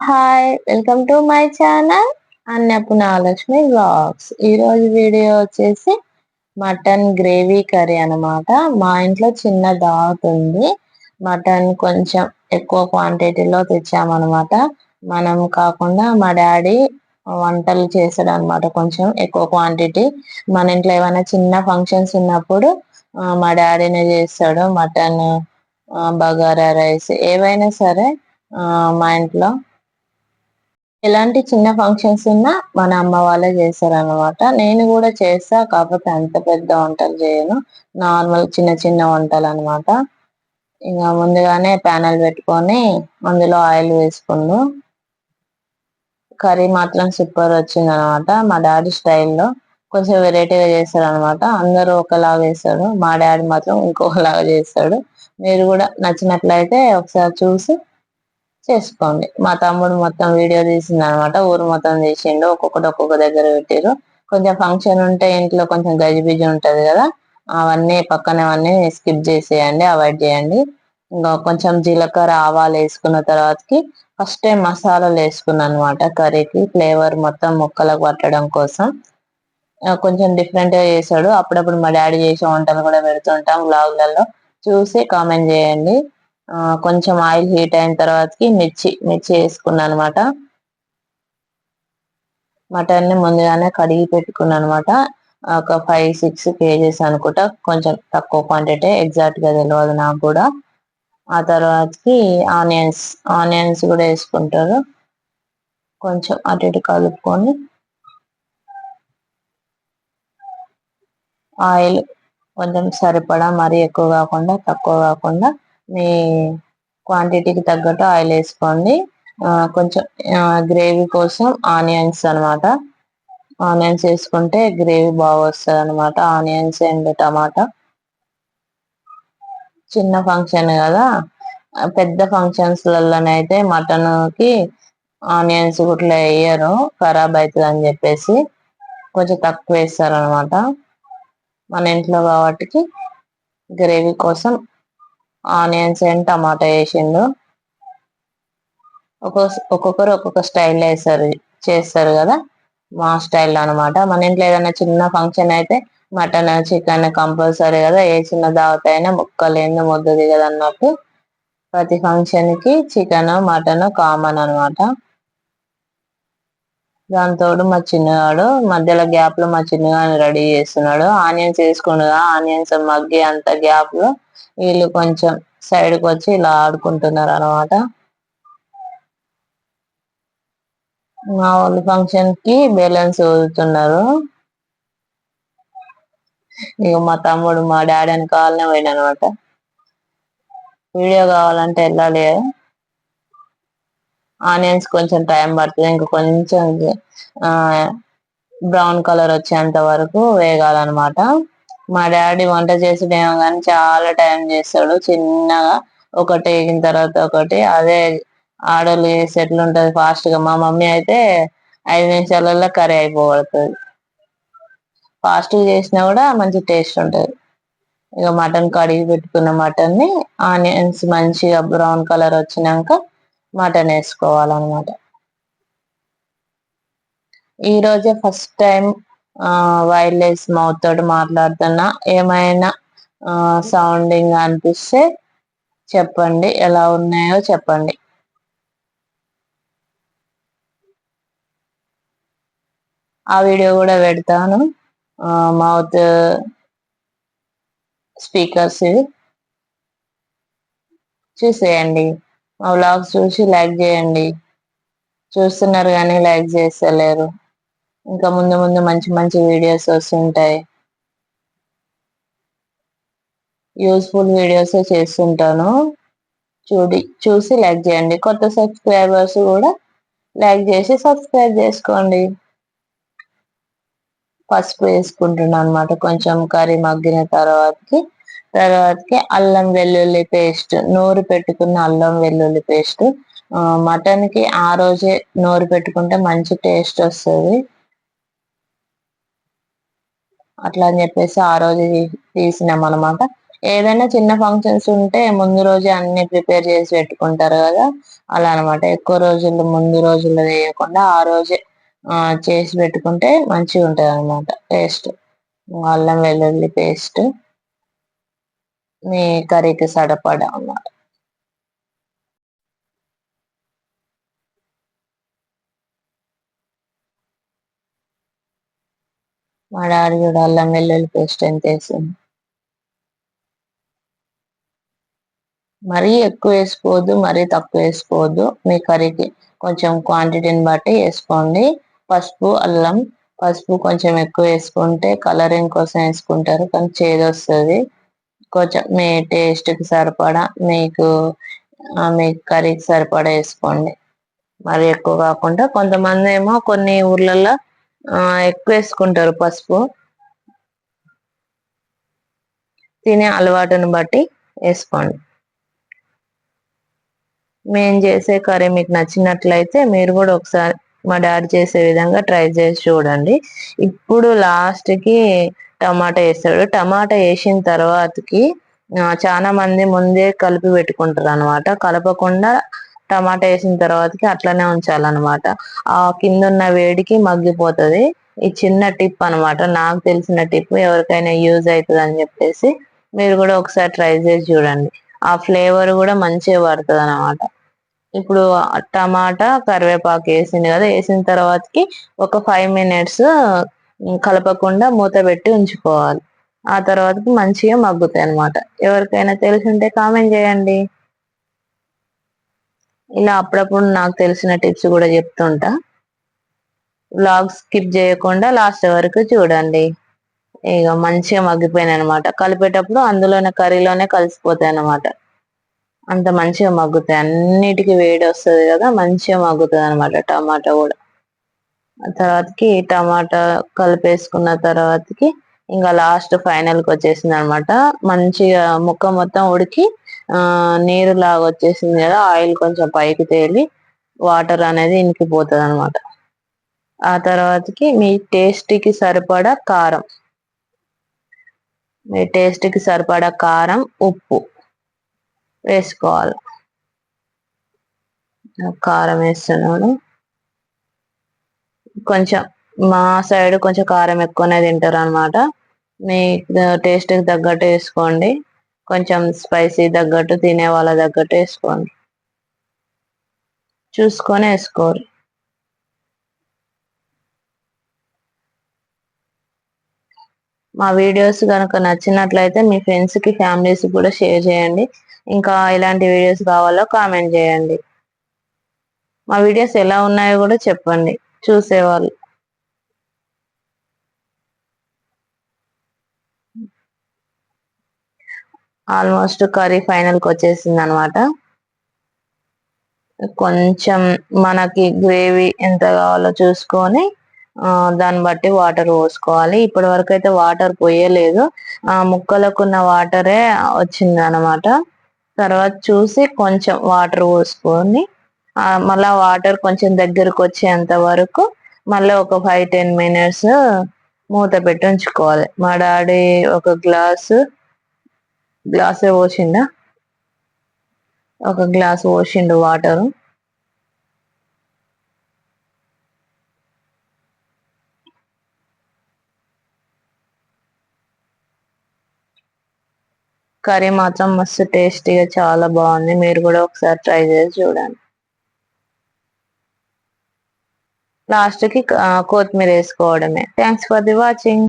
Hi welcome to my channel Annapurnalakshmi blogs ఈరోజు video వచ్చేసి mutton gravy curry అనమాట మా ఇంట్లో చిన్న దావత్ ఉంది. మటన్ కొంచెం ఎక్కువ క్వాంటిటీలో తెచ్చామన్నమాట. మనం కాకుండా మా డాడీ వంటలు చేస్తాడు అనమాట కొంచెం ఎక్కువ క్వాంటిటీ. మన ఇంట్లో ఏమైనా చిన్న ఫంక్షన్స్ ఉన్నప్పుడు మా డాడీనే చేస్తాడు. మటన్ బగారా రైస్ ఏవైనా సరే మా ఇంట్లో ఎలాంటి చిన్న ఫంక్షన్స్ ఉన్నా మన అమ్మ వాళ్ళే చేస్తారనమాట నేను కూడా చేస్తా కాకపోతే అంత పెద్ద వంటలు చేయను. నార్మల్ చిన్న చిన్న వంటలు అనమాట ఇంకా ముందుగానే ప్యానల్ పెట్టుకొని అందులో ఆయిల్ వేసుకుండు కర్రీ మాత్రం సూపర్ వచ్చింది అనమాట మా డాడీ స్టైల్లో కొంచెం వెరైటీగా చేస్తాడు అనమాట అందరూ ఒకలాగా వేస్తాడు మా డాడీ మాత్రం ఇంకొకలాగా చేస్తాడు. మీరు కూడా నచ్చినట్లయితే ఒకసారి చూసి చేసుకోండి. మా తమ్ముడు మొత్తం వీడియో తీసింది అనమాట ఊరు మొత్తం తీసిండు. ఒక్కొక్కటి ఒక్కొక్క దగ్గర పెట్టారు కొంచెం ఫంక్షన్ ఉంటే ఇంట్లో కొంచెం గజిబిజి ఉంటది కదా. అవన్నీ పక్కన అవన్నీ స్కిప్ చేసేయండి అవాయిడ్ చేయండి. ఇంకా కొంచెం జీలకర్ర ఆవాలు వేసుకున్న తర్వాతకి ఫస్ట్ టైం మసాలాలు వేసుకున్నాను అనమాట కర్రీకి ఫ్లేవర్ మొత్తం ముక్కలకు పట్టడం కోసం. కొంచెం డిఫరెంట్గా చేశాడు. అప్పుడప్పుడు మా డాడీ చేసే వంటలు కూడా పెడుతుంటాం బ్లాగ్లలో చూసి కామెంట్ చేయండి. కొంచెం ఆయిల్ హీట్ అయిన తర్వాతకి మిర్చి మిర్చి వేసుకున్నాను అనమాట మటన్ని ముందుగానే కడిగి పెట్టుకున్నాను అనమాట ఒక ఫైవ్ సిక్స్ కేజీస్ అనుకుంటా. కొంచెం తక్కువ క్వాంటిటీ ఎగ్జాక్ట్గా తెలియదు నాకు కూడా. ఆ తర్వాతకి ఆనియన్స్ ఆనియన్స్ కూడా వేసుకుంటారు. కొంచెం అటు ఇటు కలుపుకొని ఆయిల్ కొంచెం సరిపడా మరీ ఎక్కువ కాకుండా తక్కువ కాకుండా మీ క్వాంటిటీకి తగ్గట్టు ఆయిల్ వేసుకోండి. కొంచెం గ్రేవీ కోసం ఆనియన్స్ అనమాట ఆనియన్స్ వేసుకుంటే గ్రేవీ బాగా వస్తుంది అనమాట ఆనియన్స్ అండ్ టమాటా. చిన్న ఫంక్షన్ కదా. పెద్ద ఫంక్షన్స్లలోనైతే మటన్కి ఆనియన్స్ గుట్లా వేయరు. ఖరాబ్ అవుతుంది అని చెప్పేసి కొంచెం తక్కువ వేస్తారు అనమాట మన ఇంట్లో కాబట్టి గ్రేవీ కోసం ఆనియన్స్ అండ్ టమాటా వేసిండు. ఒక్కొక్కరు ఒక్కొక్క స్టైల్ వేస్తారు చేస్తారు కదా? మా స్టైల్ అనమాట మన ఇంట్లో ఏదైనా చిన్న ఫంక్షన్ అయితే మటన్ చికెన్ కంపల్సరీ కదా? ఏ చిన్న దావత అయినా ముక్కలేని ముద్దది కదా అన్నట్టు. ప్రతి ఫంక్షన్కి చికెన్ మటన్ కామన్ అనమాట దాంతో మా చిన్నగాడు మధ్యలో గ్యాప్లో మా చిన్నగాని రెడీ చేస్తున్నాడు. ఆనియన్స్ వేసుకున్నదా ఆనియన్స్ మగ్గి అంత గ్యాప్లో వీళ్ళు కొంచెం సైడ్కి వచ్చి ఇలా ఆడుకుంటున్నారు అనమాట మా వాళ్ళు ఫంక్షన్కి బెలూన్స్ ఊదుతున్నారు ఇక మా తమ్ముడు మా డాడీ అని కావాలనే పోయిన అనమాట వీడియో కావాలంటే వెళ్ళాలి. ఆనియన్స్ కొంచెం టైం పడుతుంది. ఇంకా కొంచెం బ్రౌన్ కలర్ వచ్చేంత వరకు వేగాలన్నమాట. మా డాడీ వంట చేసేదేమో కానీ చాలా టైం చేస్తాడు. చిన్నగా ఒకటి వేగిన తర్వాత ఒకటి. అదే ఆడోళ్ళు చేసి ఎట్లుంటది ఫాస్ట్గా మా మమ్మీ అయితే ఐదు నిమిషాలలో కర్రీ అయిపోబడుతుంది. ఫాస్ట్గా చేసినా కూడా మంచి టేస్ట్ ఉంటది. ఇక మటన్ కడిగి పెట్టుకున్న మటన్ని ఆనియన్స్ మంచిగా బ్రౌన్ కలర్ వచ్చినాక మటన్ వేసుకోవాలన్నమాట. ఈ రోజే ఫస్ట్ టైం వైర్లెస్ మౌత్ తోటి మాట్లాడుతున్నా. ఏమైనా సౌండింగ్ అనిపిస్తే చెప్పండి. ఎలా ఉన్నాయో చెప్పండి. ఆ వీడియో కూడా పెడతాను. మౌత్ స్పీకర్స్ చూసేయండి. మా వ్లాగ్స్ చూసి లైక్ చేయండి. చూస్తున్నారు కానీ లైక్ చేస్తలేరు. ఇంకా ముందు ముందు మంచి మంచి వీడియోస్ వస్తుంటాయి. యూస్ఫుల్ వీడియోస్ చేస్తుంటాను. చూడి చూసి లైక్ చేయండి. కొత్త సబ్స్క్రైబర్స్ కూడా లైక్ చేసి సబ్స్క్రైబ్ చేసుకోండి. పసుపు వేసుకుంటున్నాను అనమాట కొంచెం కర్రీ మగ్గిన తర్వాతకి తర్వాతకి అల్లం వెల్లుల్లి పేస్ట్ నూరు పెట్టుకున్న అల్లం వెల్లుల్లి పేస్ట్. మటన్కి ఆ రోజే నూరు పెట్టుకుంటే మంచి టేస్ట్ వస్తుంది. అట్లా అని చెప్పేసి ఆ రోజు తీసినాం అనమాట ఏదైనా చిన్న ఫంక్షన్స్ ఉంటే ముందు రోజే అన్ని ప్రిపేర్ చేసి పెట్టుకుంటారు కదా. అలా అనమాట ఎక్కువ రోజులు ముందు రోజులు వేయకుండా ఆ రోజే చేసి పెట్టుకుంటే మంచిగా ఉంటుంది అనమాట టేస్ట్ అల్లం వెల్లుల్లి పేస్ట్ మీ కర్రీకి సరిపడా అన్నమాట. మా డాడీ కూడా అల్లం వెల్లుల్లి పేస్ట్ ఎంత వేసింది మరీ ఎక్కువ వేసుకోవద్దు మరీ తక్కువ వేసుకోవద్దు. మీ కర్రీకి కొంచెం క్వాంటిటీని బట్టి వేసుకోండి. పసుపు అల్లం పసుపు కొంచెం ఎక్కువ వేసుకుంటే కలరింగ్ కోసం వేసుకుంటారు కానీ చేదు వస్తుంది. కొంచెం మీ టేస్ట్కి సరిపడా మీకు మీ కర్రీకి సరిపడా వేసుకోండి. మరి ఎక్కువ కాకుండా కొంతమంది ఏమో కొన్ని ఊర్లలో ఎక్కువ వేసుకుంటారు పసుపు. తినే అలవాటును బట్టి వేసుకోండి. మేము చేసే కర్రీ మీకు నచ్చినట్లయితే మీరు కూడా ఒకసారి మా డాడీ చేసే విధంగా ట్రై చేసి చూడండి. ఇప్పుడు లాస్ట్కి టమాటా వేస్తాడు. టమాటా వేసిన తర్వాతకి చాలా మంది ముందే కలిపి పెట్టుకుంటారు అనమాట కలపకుండా టమాటా వేసిన తర్వాతకి అట్లనే ఉంచాలన్నమాట. ఆ కింద ఉన్న వేడికి మగ్గిపోతుంది. ఈ చిన్న టిప్ అనమాట నాకు తెలిసిన టిప్ ఎవరికైనా యూజ్ అవుతుంది అని చెప్పేసి మీరు కూడా ఒకసారి ట్రై చేసి చూడండి. ఆ ఫ్లేవర్ కూడా మంచిగా పడుతుంది అనమాట ఇప్పుడు టమాటా కరివేపాకు వేసింది కదా వేసిన తర్వాతకి ఒక ఫైవ్ మినిట్స్ కలపకుండా మూత పెట్టి ఉంచుకోవాలి. ఆ తర్వాతకి మంచిగా మగ్గుతాయి అనమాట ఎవరికైనా తెలిసి ఉంటే కామెంట్ చేయండి. ఇలా అప్పుడప్పుడు నాకు తెలిసిన టిప్స్ కూడా చెప్తుంటా. బ్లాగ్ స్కిప్ చేయకుండా లాస్ట్ వరకు చూడండి. ఇక మంచిగా మగ్గిపోయినాయి అనమాట కలిపేటప్పుడు అందులోనే కర్రీలోనే కలిసిపోతాయి అనమాట అంత మంచిగా మగ్గుతాయి. అన్నిటికీ వేడి వస్తుంది కదా మంచిగా మగ్గుతుంది అనమాట టమాటా కూడా. తర్వాతకి టమాటా కలిపేసుకున్న తర్వాతకి ఇంకా లాస్ట్ ఫైనల్కి వచ్చేసింది అనమాట మంచిగా ముక్క మొత్తం ఉడికి నీరు లాగా వచ్చేసింది కదా ఆయిల్ కొంచెం పైకి తేలి వాటర్ అనేది ఇంకిపోతుంది అనమాట ఆ తర్వాతకి మీ టేస్ట్కి సరిపడా కారం. మీ టేస్ట్కి సరిపడా కారం ఉప్పు వేసుకోవాలి. కారం వేస్తున్నాను. కొంచెం మా సైడ్ కొంచెం కారం ఎక్కువనే తింటారు అనమాట మీ టేస్ట్కి తగ్గట్టు వేసుకోండి. కొంచెం స్పైసీ తగ్గట్టు తినే వాళ్ళ తగ్గట్టు వేసుకోండి. చూసుకొని వేసుకోరు. మా వీడియోస్ కనుక నచ్చినట్లయితే మీ ఫ్రెండ్స్కి ఫ్యామిలీస్ కూడా షేర్ చేయండి. ఇంకా ఇలాంటి వీడియోస్ కావాలో కామెంట్ చేయండి. మా వీడియోస్ ఎలా ఉన్నాయో కూడా చెప్పండి. చూసేవాళ్ళు. ఆల్మోస్ట్ కర్రీ ఫైనల్కి వచ్చేసింది అనమాట కొంచెం మనకి గ్రేవీ ఎంత కావాలో చూసుకొని దాన్ని బట్టి వాటర్ పోసుకోవాలి. ఇప్పటి వరకు అయితే వాటర్ పోయలేదు. ఆ ముక్కలకున్న వాటరే వచ్చింది అనమాట తర్వాత చూసి కొంచెం వాటర్ పోసుకొని మళ్ళీ వాటర్ కొంచెం దగ్గరకు వచ్చేంత వరకు మళ్ళీ ఒక ఫైవ్ టెన్ మినిట్స్ మూత పెట్టి ఉంచుకోవాలి. మా డాడీ ఒక గ్లాసు గ్లాసే పోసిండా? ఒక గ్లాస్ పోసిండు వాటరు. కర్రీ మాత్రం మస్తు టేస్టీగా చాలా బాగుంది. మీరు కూడా ఒకసారి ట్రై చేసి చూడండి. లాస్ట్కి కొత్తిమీర వేసుకోవడమే. Thanks for the watching